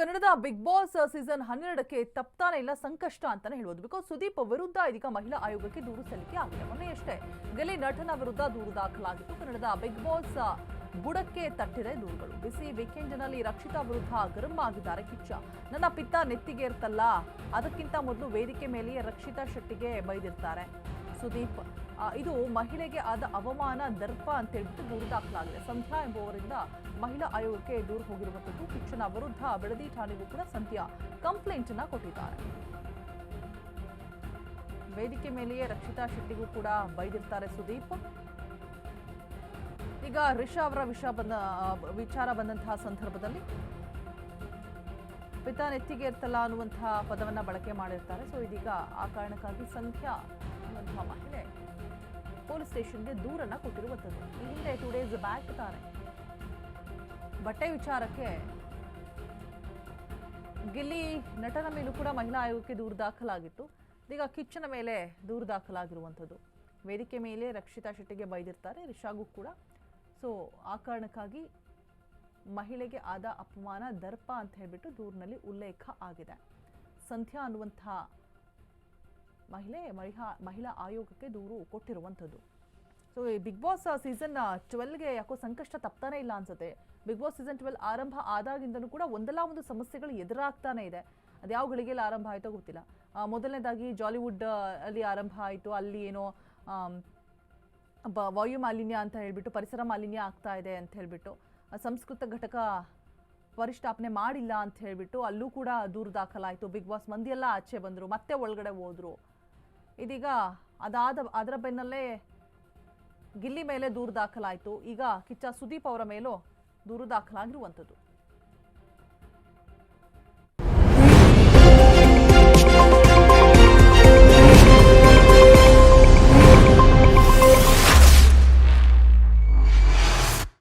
ಕನ್ನಡದ big boss season ಹನ್ನೆರಡಕ್ಕೆ ತಪ್ತಾನೆ ಇಲ್ಲ, ಸಂಕಷ್ಟ ಅಂತಾನೆ ಹೇಳ್ಬೋದು. ಬಿಕಾಸ್ ಸುದೀಪ್ ವಿರುದ್ಧ ಇದೀಗ ಮಹಿಳಾ ಆಯೋಗಕ್ಕೆ ದೂರು ಸಲ್ಲಿಕೆ ಆಗಿದೆ. ಮೊನ್ನೆಯಷ್ಟೇ ಗಲಿ ನಟನ ವಿರುದ್ಧ ದೂರು ದಾಖಲಾಗಿತ್ತು. ಕನ್ನಡದ ಬಿಗ್ ಬಾಸ್ ಬುಡಕ್ಕೆ ತಟ್ಟಿದೆ ದೂರುಗಳು. ಬಿಸಿ ವೀಕೆಂಡ್ನಲ್ಲಿ ರಕ್ಷಿತಾ ವಿರುದ್ಧ ಗರಂ ಆಗಿದ್ದಾರೆ ಕಿಚ್ಚ. ನನ್ನ ಪಿತ್ತ ನೆತ್ತಿಗೆ ಇರ್ತಲ್ಲ ಅದಕ್ಕಿಂತ ಮೊದಲು ವೇದಿಕೆ ಮೇಲೆಯೇ ರಕ್ಷಿತಾ ಶೆಟ್ಟಿಗೆ ಬೈದಿರ್ತಾರೆ. ಸುದೀಪ್ ಇದು ಮಹಿಳೆಗೆ ಆದ ಅವಮಾನ, ದರ್ಪ ಅಂತ ಹೇಳ್ಬಿಟ್ಟು ದೂರು ದಾಖಲಾಗಿದೆ. ಸಂಧ್ಯಾ ಎಂಬುವರಿಂದ ಮಹಿಳಾ ಆಯೋಗಕ್ಕೆ ದೂರು ಹೋಗಿರುವಂಥದ್ದು. ಶಿಕ್ಷಣ ವಿರುದ್ಧ ಬೆಳದಿ ಠಾಣೆಗೂ ಕೂಡ ಸಂಧ್ಯಾ ಕಂಪ್ಲೇಂಟ್ ಅನ್ನ ಕೊಟ್ಟಿದ್ದಾರೆ. ವೇದಿಕೆ ಮೇಲೆಯೇ ರಕ್ಷಿತಾ ಶೆಟ್ಟಿಗೂ ಕೂಡ ಬೈದಿರ್ತಾರೆ ಸುದೀಪ್. ಈಗ ರಿಷಾ ಅವರ ವಿಷಯ ಬಂದ ವಿಚಾರ ಬಂದಂತಹ ಸಂದರ್ಭದಲ್ಲಿ ಪಿತ ನೆತ್ತಿಗೆ ಇರ್ತಲ್ಲ ಅನ್ನುವಂತಹ ಪದವನ್ನ ಬಳಕೆ ಮಾಡಿರ್ತಾರೆ. ಸೊ ಇದೀಗ ಆ ಕಾರಣಕ್ಕಾಗಿ ಸಂಖ್ಯಾ ಅನ್ನುವಂತಹ ಮಹಿಳೆ ಪೊಲೀಸ್ ಸ್ಟೇಷನ್ಗೆ ದೂರನ್ನ ಕೊಟ್ಟಿರುವಂಥದ್ದು. ಈ ಹಿಂದೆ ಟೂ ಡೇಸ್ ಬ್ಯಾಕ್ ತಾನೆ. ಬಟ್ಟೆ ವಿಚಾರಕ್ಕೆ ಗಿಲ್ಲಿ ನಟನ ಮೇಲೂ ಕೂಡ ಮಹಿಳಾ ಆಯೋಗಕ್ಕೆ ದೂರು ದಾಖಲಾಗಿತ್ತು. ಇದೀಗ ಕಿಚ್ಚನ ಮೇಲೆ ದೂರು ದಾಖಲಾಗಿರುವಂಥದ್ದು. ವೇದಿಕೆ ಮೇಲೆ ರಕ್ಷಿತಾ ಶೆಟ್ಟಿಗೆ ಬೈದಿರ್ತಾರೆ, ರಿಷಾಗೂ ಕೂಡ. ಸೊ ಆ ಕಾರಣಕ್ಕಾಗಿ ಮಹಿಳೆಗೆ ಆದ ಅಪಮಾನ, ದರ್ಪ ಅಂತ ಹೇಳಿಬಿಟ್ಟು ದೂರಿನಲ್ಲಿ ಉಲ್ಲೇಖ ಆಗಿದೆ. ಸಂಧ್ಯಾ ಅನ್ನುವಂಥ ಮಹಿಳೆ ಮಹಿಳಾ ಮಹಿಳಾ ಆಯೋಗಕ್ಕೆ ದೂರು ಕೊಟ್ಟಿರುವಂಥದ್ದು. ಸೊ ಈ ಬಿಗ್ ಬಾಸ್ ಸೀಸನ್ ಟ್ವೆಲ್ಗೆ ಯಾಕೋ ಸಂಕಷ್ಟ ತಪ್ತಾನೆ ಇಲ್ಲ ಅನ್ಸುತ್ತೆ. ಬಿಗ್ ಬಾಸ್ ಸೀಸನ್ ಟ್ವೆಲ್ ಆರಂಭ ಆದಾಗಿಂದನೂ ಕೂಡ ಒಂದಲ್ಲ ಒಂದು ಸಮಸ್ಯೆಗಳು ಎದುರಾಗ್ತಾನೆ ಇದೆ. ಅದು ಯಾವ ಗಳಿಗೆಲ್ಲ ಆರಂಭ ಆಯಿತೋ ಗೊತ್ತಿಲ್ಲ. ಮೊದಲನೇದಾಗಿ ಜಾಲಿವುಡ್ ಅಲ್ಲಿ ಆರಂಭ ಆಯಿತು. ಅಲ್ಲಿ ಏನೋ ವಾಯು ಮಾಲಿನ್ಯ ಅಂತ ಹೇಳಿಬಿಟ್ಟು, ಪರಿಸರ ಮಾಲಿನ್ಯ ಆಗ್ತಾ ಇದೆ ಅಂತ ಹೇಳ್ಬಿಟ್ಟು. ಸಂಸ್ಕೃತ ಘಟಕ ಪರಿಷ್ಠಾಪನೆ ಮಾಡಿಲ್ಲ ಅಂತ ಹೇಳಿಬಿಟ್ಟು ಅಲ್ಲೂ ಕೂಡ ದೂರು ದಾಖಲಾಯಿತು. ಬಿಗ್ ಬಾಸ್ ಮಂದಿ ಎಲ್ಲ ಆಚೆ ಬಂದರು, ಮತ್ತೆ ಒಳಗಡೆ ಹೋದರು. ಇದೀಗ ಅದಾದ, ಅದರ ಬೆನ್ನಲ್ಲೇ ಗಿಲ್ಲಿ ಮೇಲೆ ದೂರು ದಾಖಲಾಯಿತು. ಈಗ ಕಿಚ್ಚ ಸುದೀಪ್ ಅವರ ಮೇಲೂ ದೂರು ದಾಖಲಾಗಿರುವಂಥದ್ದು.